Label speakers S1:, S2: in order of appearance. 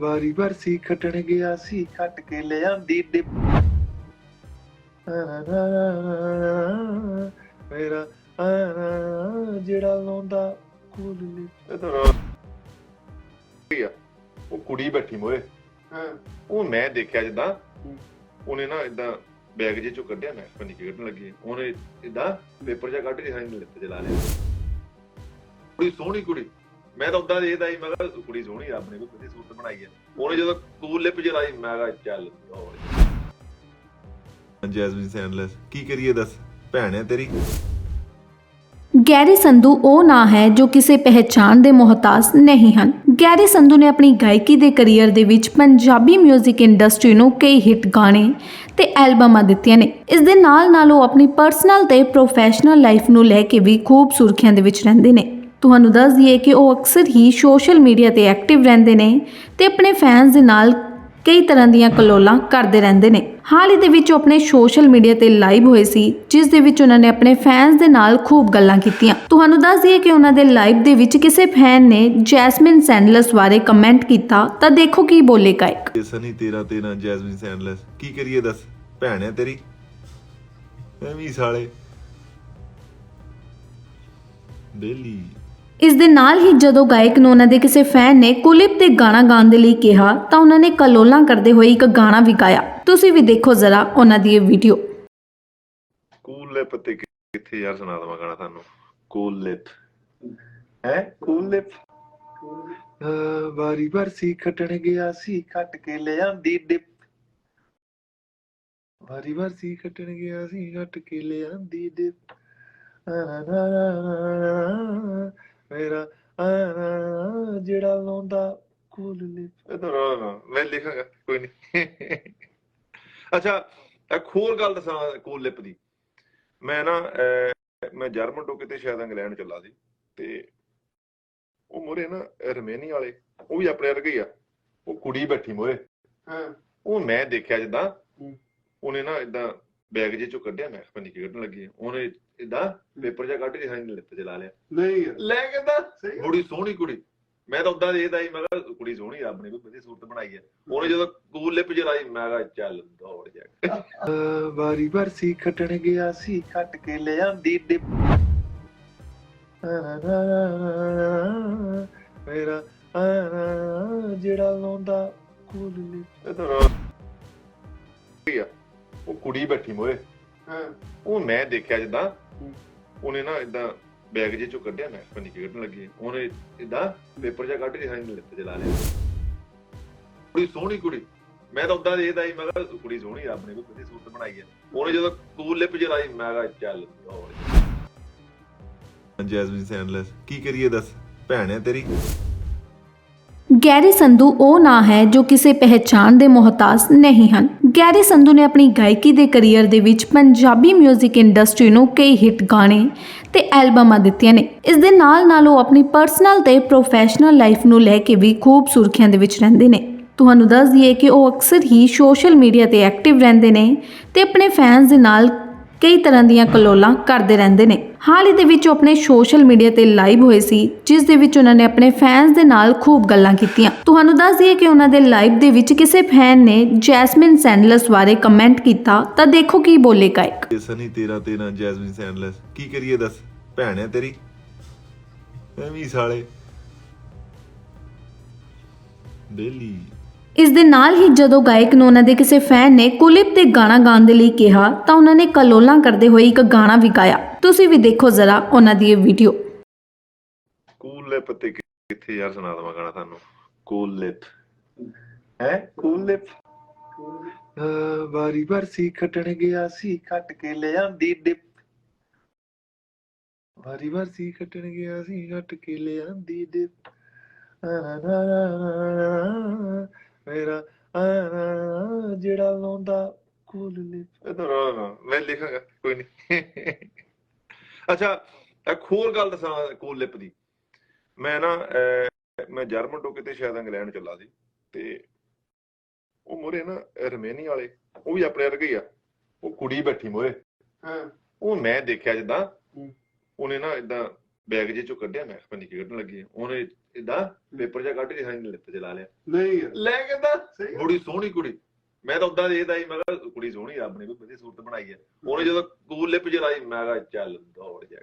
S1: ਵਾਰੀ ਵਰਸੀ ਖਟਣ ਗਿਆ ਸੀ ਖੱਟ ਕੇ ਲਿਆਂਦੀ ਡਿਪ। ਮੇਰਾ ਜਿਹੜਾ ਲਾਉਂਦਾ ਕੂਲ ਲਿਪ ਉਹ ਕੁੜੀ ਬੈਠੀ ਮੋਰੇ
S2: ਹਾਂ।
S1: ਉਹ ਮੈਂ ਦੇਖਿਆ ਜਿੱਦਾਂ ਉਹਨੇ ਨਾ ਇਦਾਂ ਬੈਗ ਜੇ ਚੋਂ ਕੱਢਿਆ ਮੈਂ ਕੀ ਕੱਢਣ ਲੱਗੀ। ਉਹਨੇ ਇਦਾਂ ਪੇਪਰ ਜਿਹਾ ਕੱਢ ਕੇ ਸਾਡੀ ਲਿਪ ਤੇ ਲਾ ਲਿਆ। ਕੁੜੀ ਸੋਹਣੀ ਕੁੜੀ। ਮੈਂ ਤਾਂ ਉਦਾਂ ਦੇਖਦਾ ਸੀ ਮੈਂ ਕਿਹਾ ਕੁੜੀ ਸੋਹਣੀ ਆ, ਆਪਣੇ ਕੋਲ ਵਧੀਆ ਸੂਟ ਬਣਾਈ ਹੈ ਉਹਨੇ ਜਦੋਂ ਕੂਲ ਲਿਪ ਜਲਾਈ ਮੈਂ ਕਿਹਾ ਚੱਲ ਹੋਰ। ਜੈਸਮਿਨ ਸੈਂਡਲਸ ਕੀ ਕਰੀਏ ਦੱਸ? ਭੈਣ ਹੈ ਤੇਰੀ?
S3: ਗੈਰੀ ਸੰਧੂ ਉਹ ਨਾਂ ਹੈ ਜੋ ਕਿਸੇ ਪਹਿਚਾਣ ਦੇ ਮੁਹਤਾਜ ਨਹੀਂ ਹਨ। ਗੈਰੀ ਸੰਧੂ ਨੇ ਆਪਣੀ ਗਾਇਕੀ ਦੇ ਕੈਰੀਅਰ ਦੇ ਵਿੱਚ ਪੰਜਾਬੀ 뮤직 ਇੰਡਸਟਰੀ ਨੂੰ ਕਈ ਹਿੱਟ ਗਾਣੇ ਤੇ ਐਲਬਮਾਂ ਦਿੱਤੀਆਂ ਨੇ। ਇਸ ਦੇ ਨਾਲ ਨਾਲ ਉਹ ਆਪਣੀ ਪਰਸਨਲ ਤੇ ਪ੍ਰੋਫੈਸ਼ਨਲ ਲਾਈਫ ਨੂੰ ਲੈ ਕੇ ਵੀ ਖੂਬ ਸੁਰਖੀਆਂ ਦੇ ਵਿੱਚ ਰਹਿੰਦੇ ਨੇ। ਤੁਹਾਨੂੰ ਦੱਸ ਦਈਏ ਕਿ ਉਹ ਅਕਸਰ ਹੀ ਸੋਸ਼ਲ ਮੀਡੀਆ ਤੇ ਐਕਟਿਵ ਰਹਿੰਦੇ ਨੇ ਤੇ ਆਪਣੇ ਫੈਨਸ ਦੇ ਨਾਲ ਕਈ ਤਰ੍ਹਾਂ ਦੀਆਂ ਕਲੋਲਾਂ ਕਰਦੇ ਰਹਿੰਦੇ ਨੇ। ਹਾਲ ਹੀ ਦੇ ਵਿੱਚ ਉਹ ਆਪਣੇ ਸੋਸ਼ਲ ਮੀਡੀਆ ਤੇ ਲਾਈਵ ਹੋਏ ਸੀ, ਜਿਸ ਦੇ ਵਿੱਚ ਉਹਨਾਂ ਨੇ ਆਪਣੇ ਫੈਨਸ ਦੇ ਨਾਲ ਖੂਬ ਗੱਲਾਂ ਕੀਤੀਆਂ। ਤੁਹਾਨੂੰ ਦੱਸ ਦਈਏ ਕਿ ਉਹਨਾਂ ਦੇ ਲਾਈਵ ਦੇ ਵਿੱਚ ਕਿਸੇ ਫੈਨ ਨੇ ਜੈਸਮਿਨ ਸੈਂਡਲਸ ਬਾਰੇ ਕਮੈਂਟ ਕੀਤਾ, ਤਾਂ ਦੇਖੋ ਕੀ ਬੋਲੇ ਗਾਇਕ।
S1: ਸਨੀ, ਤੇਰਾ ਤੇਰਾ ਜੈਸਮਿਨ ਸੈਂਡਲਸ। ਕੀ ਕਰੀਏ ਦੱਸ? ਭੈਣ ਹੈ ਤੇਰੀ? ਐਵੇਂ ਸਾਲੇ। ਬੇਲੀ
S3: ਇਸ ਦੇ ਨਾਲ ਹੀ ਜਦੋਂ ਗਾਇਕ ਨੂੰ ਉਹਨਾਂ ਦੇ ਕਿਸੇ ਫੈਨ ਨੇ ਕੁਲਿਪ ਤੇ ਗਾਣਾ ਗਾਉਣ ਦੇ ਲਈ ਕਿਹਾ, ਤਾਂ ਉਹਨਾਂ ਨੇ ਕਲੋਲਾਂ ਕਰਦੇ ਹੋਏ ਇੱਕ ਗਾਣਾ ਵੀ ਗਾਇਆ। ਤੁਸੀਂ ਵੀ ਦੇਖੋ ਜ਼ਰਾ ਉਹਨਾਂ ਦੀ ਇਹ ਵੀਡੀਓ।
S1: ਕੂਲ ਤੇ ਕਿੱਥੇ ਯਾਰ ਸੁਣਾ ਦਵਾਂ ਗਾਣਾ ਤੁਹਾਨੂੰ। ਕੂਲ ਹੈ? ਕੂਲ ਵਾਰੀ ਵਰਸੀ ਖਟਣ ਗਿਆ ਸੀ, ਖੱਟ ਕੇ ਲਿਆਂਦੀ ਡਿਪ। ਵਾਰੀ ਵਰਸੀ ਖਟਣ ਗਿਆ ਸੀ, ਖੱਟ ਕੇ ਲਿਆਂਦੀ ਡਿਪ। ਮੇਰਾ ਜਿਹੜਾ ਲਾਉਂਦਾ ਕੂਲ ਲਿਪ ਇਧਰ ਆ ਮੈਂ ਲਿਖਾਂਗਾ ਕੋਈ ਨਹੀਂ। ਅੱਛਾ ਇੱਕ ਹੋਰ ਗੱਲ ਦੱਸਾਂ ਕੂਲ ਲਿਪ ਦੀ। ਮੈਂ ਨਾ ਮੈਂ ਜਰਮਨ ਤੋਂ ਕਿਤੇ ਸ਼ਾਇਦ ਇੰਗਲੈਂਡ ਚੱਲਾ ਸੀ ਤੇ ਉਹ ਮੋਰੇ ਨਾ ਰਮੇਨੀ ਵਾਲੇ ਉਹ ਵੀ ਆਪਣੇ ਵਰਗੇ ਹੀ ਆ। ਉਹ ਕੁੜੀ ਬੈਠੀ ਮੋਰੇ।
S2: ਹਾਂ।
S1: ਉਹ ਮੈਂ ਦੇਖਿਆ ਜਿੱਦਾਂ। ਉਹਨੇ ਨਾ ਇਦਾਂ ਬੈਗ ਜੇ ਚੋਂ ਕੱਢਿਆ ਮੈਂ ਪਤਾ ਨਹੀਂ ਕੀ ਕੱਢਣ ਲੱਗੀ ਉਹਨੇ ਇਦਾਂ ਪੇਪਰ ਜਿਹਾ ਕੱਢ ਕੇ ਲਿਪ ਤੇ ਲਾ ਲਿਆ।
S2: ਨਹੀਂ।
S1: ਲੈ ਕੇ ਤਾਂ
S2: ਸਹੀ ਗੱਲ।
S1: ਬੜੀ ਸੋਹਣੀ ਕੁੜੀ। ਮੈਂ ਤਾਂ ਉਦਾਂ ਦੇਖਦਾ ਸੀ ਮੈਂ ਕਿਹਾ ਕੁੜੀ ਸੋਹਣੀ ਆ ਆਪਣੇ ਕੋਲ ਵਧੀਆ ਸੂਟ ਬਣਾਈ ਹੈ ਉਹਨੇ ਜਦੋਂ ਕੂਲ ਲਿਪ ਜਲਾਈ ਮੈਂ ਕਿਹਾ ਚੱਲ ਦੌੜ ਜਾ। ਵਾਰੀ ਵਰਸੀ ਖਟਣ ਗਿਆ ਸੀ ਖੱਟ ਕੇ ਲਿਆਂਦੀ ਡਿਪ। ਮੇਰਾ ਜਿਹੜਾ ਲਾਉਂਦਾ ਕੂਲ ਲਿਪ। ਆ। ਉਹ ਕੁੜੀ ਬੈਠੀ ਮੋਰੇ
S2: ਹਾਂ।
S1: ਉਹ ਮੈਂ ਦੇਖਿਆ ਜਿੱਦਾਂ। ਉਹਨੇ ਨਾ ਇਦਾਂ ਬੈਗ ਜੇ ਚੋਂ ਕੱਢਿਆ ਮੈਂ ਕੀ ਕੱਢਣ ਲੱਗੀ। ਉਹਨੇ ਇਦਾਂ ਪੇਪਰ ਜਿਹਾ ਕੱਢ ਕੇ ਸਾਡੀ ਲਿਪ ਤੇ ਲਾ ਲਿਆ। ਕੁੜੀ ਸੋਹਣੀ ਕੁੜੀ। ਮੈਂ ਤਾਂ ਉਦਾਂ ਦੇਖਦਾ ਸੀ ਮੈਂ ਕਿਹਾ ਕੁੜੀ ਸੋਹਣੀ ਆ ਆਪਣੇ ਕੋਲ ਵਧੀਆ ਸੂਟ ਬਣਾਈ ਹੈ ਉਹਨੇ ਜਦੋਂ ਕੂਲ ਲਿਪ ਜਲਾਈ ਮੈਂ ਕਿਹਾ ਚੱਲ ਜੈਸਮਿਨ ਸੈਂਡਲਸ ਕੀ ਕਰੀਏ ਦੱਸ? ਭੈਣ ਹੈ ਤੇਰੀ।
S3: ਗੈਰੀ ਸੰਧੂ ਉਹ ਨਾਂ ਹੈ ਜੋ ਕਿਸੇ ਪਹਿਚਾਣ ਦੇ ਮੁਹਤਾਜ ਨਹੀਂ ਹਨ। ਗੈਰੀ ਸੰਧੂ ਨੇ ਆਪਣੀ ਗਾਇਕੀ ਦੇ ਕੈਰੀਅਰ ਦੇ ਵਿੱਚ ਪੰਜਾਬੀ 뮤직 ਇੰਡਸਟਰੀ ਨੂੰ ਕਈ ਹਿੱਟ ਗਾਣੇ ਤੇ ਐਲਬਮਾਂ ਦਿੱਤੀਆਂ ਨੇ। ਇਸ ਦੇ ਨਾਲ ਨਾਲ ਉਹ ਆਪਣੀ ਪਰਸਨਲ ਤੇ ਪ੍ਰੋਫੈਸ਼ਨਲ ਲਾਈਫ ਨੂੰ ਲੈ ਕੇ ਵੀ ਖੂਬ ਸੁਰਖੀਆਂ ਦੇ ਵਿੱਚ ਰਹਿੰਦੇ ਨੇ। ਤੁਹਾਨੂੰ ਦੱਸ ਦਈਏ ਕਿ ਉਹ ਅਕਸਰ ਹੀ ਸੋਸ਼ਲ ਮੀਡੀਆ ਤੇ ਐਕਟਿਵ ਰਹਿੰਦੇ ਨੇ ਤੇ ਆਪਣੇ ਫੈਨਸ ਦੇ ਨਾਲ ਕਈ ਤਰ੍ਹਾਂ ਦੀਆਂ ਕਲੋਲਾਂ ਕਰਦੇ ਰਹਿੰਦੇ ਨੇ। ਹਾਲ ਹੀ ਦੇ ਵਿੱਚ ਉਹ ਆਪਣੇ ਸੋਸ਼ਲ ਮੀਡੀਆ ਤੇ ਲਾਈਵ ਹੋਏ ਸੀ, ਜਿਸ ਦੇ ਵਿੱਚ ਉਹਨਾਂ ਨੇ ਆਪਣੇ ਫੈਨਸ ਦੇ ਨਾਲ ਖੂਬ ਗੱਲਾਂ ਕੀਤੀਆਂ। ਤੁਹਾਨੂੰ ਦੱਸ ਦਈਏ ਕਿ ਉਹਨਾਂ ਦੇ ਲਾਈਵ ਦੇ ਵਿੱਚ ਕਿਸੇ ਫੈਨ ਨੇ ਜੈਸਮਿਨ ਸੈਂਡਲਸ ਬਾਰੇ ਕਮੈਂਟ ਕੀਤਾ, ਤਾਂ ਦੇਖੋ ਕੀ ਬੋਲੇ ਗਾਇਕ।
S1: ਇਹ ਤੇਰਾ ਤੇਰਾ, ਜੈਸਮਿਨ ਸੈਂਡਲਸ। ਕੀ ਕਰੀਏ ਦੱਸ? ਭੈਣ ਹੈ ਤੇਰੀ? ਐਵੇਂ ਸਾਲੇ। ਬੇਲੀ
S3: ਇਸ ਦੇ ਨਾਲ ਹੀ ਜਦੋਂ ਗਾਇਕ ਨੂੰ ਉਹਨਾਂ ਦੇ ਕਿਸੇ ਫੈਨ ਨੇ ਕੁਲਿਪ ਤੇ ਗਾਣਾ ਗਾਉਣ ਦੇ ਲਈ ਕਿਹਾ, ਤਾਂ ਉਹਨਾਂ ਨੇ ਕਲੋਲਾਂ ਕਰਦੇ ਹੋਏ ਇੱਕ ਗਾਣਾ ਵੀ ਗਾਇਆ। ਤੁਸੀਂ ਵੀ ਦੇਖੋ ਜ਼ਰਾ ਉਹਨਾਂ ਦੀ ਇਹ ਵੀਡੀਓ।
S1: ਕੂਲ ਤੇ ਕਿੱਥੇ ਯਾਰ ਸੁਣਾ ਦਵਾਂ ਗਾਣਾ ਤੁਹਾਨੂੰ। ਕੂਲ ਹੈ? ਕੂਲ ਵਾਰੀ ਵਰਸੀ ਖਟਣ ਗਿਆ ਸੀ ਖੱਟ ਕੇ ਲਿਆਂਦੀ ਡਿਪ। ਵਾਰੀ ਵਰਸੀ ਖਟਣ ਗਿਆ ਸੀ ਖੱਟ ਕੇ ਲਿਆਂਦੀ ਡਿਪ। ਮੇਰਾ ਜਿਹੜਾ ਲਾਉਂਦਾ ਕੂਲ ਲਿਪ ਇਧਰ ਆ। ਮੈਂ ਲਿਖਾਂਗਾ ਕੋਈ ਨਹੀਂ ਅੱਛਾ ਇੱਕ ਹੋਰ ਗੱਲ ਦੱਸਾਂ ਕੂਲ ਲਿਪ ਦੀ। ਮੈਂ ਨਾ ਮੈਂ ਜਰਮਨ ਤੋਂ ਕਿਤੇ ਸ਼ਾਇਦ ਇੰਗਲੈਂਡ ਚੱਲਾ ਸੀ ਤੇ ਉਹ ਮੋਰੇ ਨਾ ਰਮੇਨੀ ਵਾਲੇ ਉਹ ਵੀ ਆਪਣੇ ਵਰਗੇ ਆ। ਉਹ ਕੁੜੀ ਬੈਠੀ ਮੋਰੇ।
S2: ਹਾਂ।
S1: ਉਹ ਮੈਂ ਦੇਖਿਆ ਜਿੱਦਾਂ। ਉਹਨੇ ਨਾ ਇਦਾਂ ਬੈਗ ਜੇ ਚੋਂ ਕੱਢਿਆ ਮੈਂ ਪਤਾ ਨਹੀਂ ਕੀ ਕੱਢਣ ਲੱਗੀ ਉਹਨੇ ਇਦਾਂ ਪੇਪਰ ਜਿਹਾ ਕੱਢ ਕੇ ਹਾਂ ਲਿਪ ਚਲਾ ਲਿਆ।
S2: ਨਹੀਂ।
S1: ਲੈ ਕਹਿੰਦਾ। ਬੜੀ ਸੋਹਣੀ ਕੁੜੀ। ਮੈਂ ਤਾਂ ਉਦਾਂ ਦੇਖਦਾ ਸੀ ਮੈਂ ਕਿਹਾ ਕੁੜੀ ਸੋਹਣੀ ਆ, ਰੱਬ ਨੇ ਕੋਈ ਵਧੀਆ ਸੂਰਤ ਬਣਾਈ ਹੈ ਉਹਨੇ ਜਦੋਂ ਕੂਲ ਲਿਪ ਜਲਾਈ ਮੈਂ ਕਿਹਾ ਚੱਲ ਦੌੜ ਜਾ